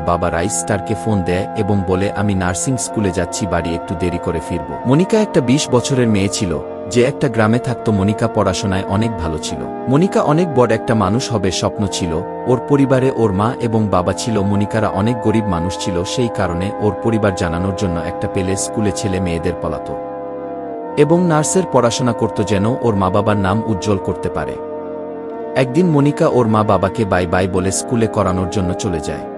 বাবা rice স্টারকে phone দেয় এবং বলে, আমি নার্সিং স্কুলে যাচ্ছি, বাড়ি একটু দেরি করে ফিরব। মনিকা একটা ২০ বছরের মেয়ে ছিল, যে একটা গ্রামে থাকতো। মনিকা পড়াশোনায় অনেক ভালো ছিল। মনিকা অনেক বড় একটা মানুষ হবে স্বপ্ন ছিল, ওর পরিবারে ওর মা এবং বাবা ছিল। মনিকারা অনেক গরিব মানুষ ছিল, সেই কারণে ওর পরিবার জানানোর জন্য একটা পেলে স্কুলে ছেলে মেয়েদের পলাত এবং নার্সের পড়াশোনা করত যেন ওর মা বাবার নাম উজ্জ্বল করতে পারে। একদিন মনিকা ওর মা বাবাকে বাই বাই বলে স্কুলে করানোর জন্য চলে যায়।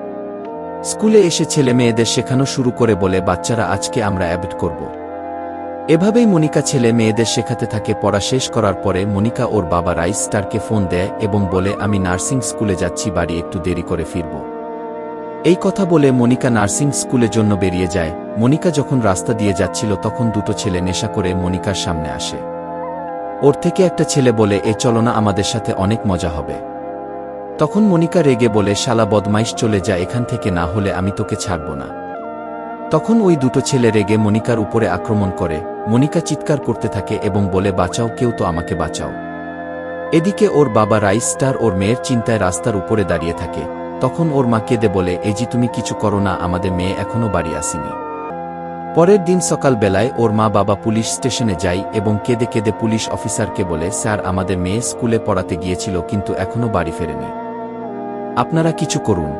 স্কুলে এসে ছেলে মেয়েদের শেখানো শুরু করে বলে, বাচ্চারা, আজকে আমরা অ্যাবিট করব। এভাবেই মনিকা ছেলে মেয়েদের শেখাতে থাকে। পড়া শেষ করার পরে মনিকা ওর বাবা রাইস স্টারকে ফোন দেয় এবং বলে, আমি নার্সিং স্কুলে যাচ্ছি, বাড়ি একটু দেরি করে ফিরব। এই কথা বলে মনিকা নার্সিং স্কুলের জন্য বেরিয়ে যায়। মনিকা যখন রাস্তা দিয়ে যাচ্ছিল, তখন দুটো ছেলে নেশা করে মনিকার সামনে আসে। ওর থেকে একটা ছেলে বলে, এ চলনা আমাদের সাথে অনেক মজা হবে। তখন মনিকা রেগে বলে, শালা বদমাইশ চলে যা এখান থেকে, না হলে আমি তোকে ছাড়ব না। তখন ওই দুটো ছেলে রেগে মনিকার উপরে আক্রমণ করে। মনিকা চিৎকার করতে থাকে এবং বলে, বাঁচাও, কেউ তো আমাকে বাঁচাও। এদিকে ওর বাবা রাইস স্টার ওর মেয়ের চিন্তায় রাস্তার উপরে দাঁড়িয়ে থাকে। তখন ওর মা কেঁদে বলে এই যে তুমি কিছু করো না, আমাদের মেয়ে এখনও বাড়ি আসেনি। পরের দিন সকালবেলায় ওর মা বাবা পুলিশ স্টেশনে যায় এবং কেঁদে কেঁদে পুলিশ অফিসারকে বলে, স্যার, আমাদের মেয়ে স্কুলে পড়াতে গিয়েছিল, কিন্তু এখনও বাড়ি ফেরেনি। আপনারা কিছু করুন।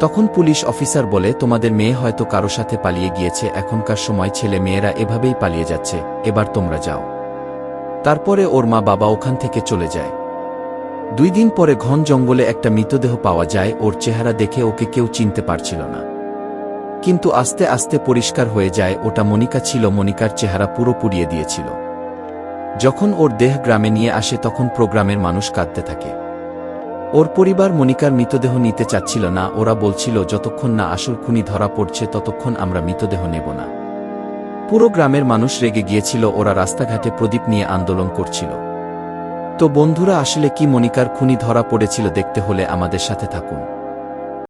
তখন পুলিশ অফিসার বলে, তোমাদের মেয়ে হয়তো কারও সাথে পালিয়ে গিয়েছে, এখনকার সময় ছেলে মেয়েরা এভাবেই পালিয়ে যাচ্ছে, এবার তোমরা যাও। তারপরে ওর মা বাবা ওখান থেকে চলে যায়। দুই দিন পরে ঘন জঙ্গলে একটা মৃতদেহ পাওয়া যায়, ওর চেহারা দেখে ওকে কেউ চিনতে পারছিল না। কিন্তু আস্তে আস্তে পরিষ্কার হয়ে যায়, ওটা মনিকা ছিল, মনিকার চেহারা পুরো পুড়িয়ে দিয়েছিল। যখন ওর দেহ গ্রামে নিয়ে আসে, তখন প্রোগ্রামের মানুষ কাঁদতে থাকে। ওর পরিবার মনিকার মৃতদেহ নিতে চাচ্ছিল না, ওরা বলছিল, যতক্ষণ না আসল খুনি ধরা পড়ছে, ততক্ষণ আমরা মৃতদেহ নেব না। পুরো গ্রামের মানুষ রেগে গিয়েছিল, ওরা রাস্তাঘাটে প্রদীপ নিয়ে আন্দোলন করছিল। তো বন্ধুরা, আসলে কি মনিকার খুনি ধরা পড়েছিল, দেখতে হলে আমাদের সাথে থাকুন।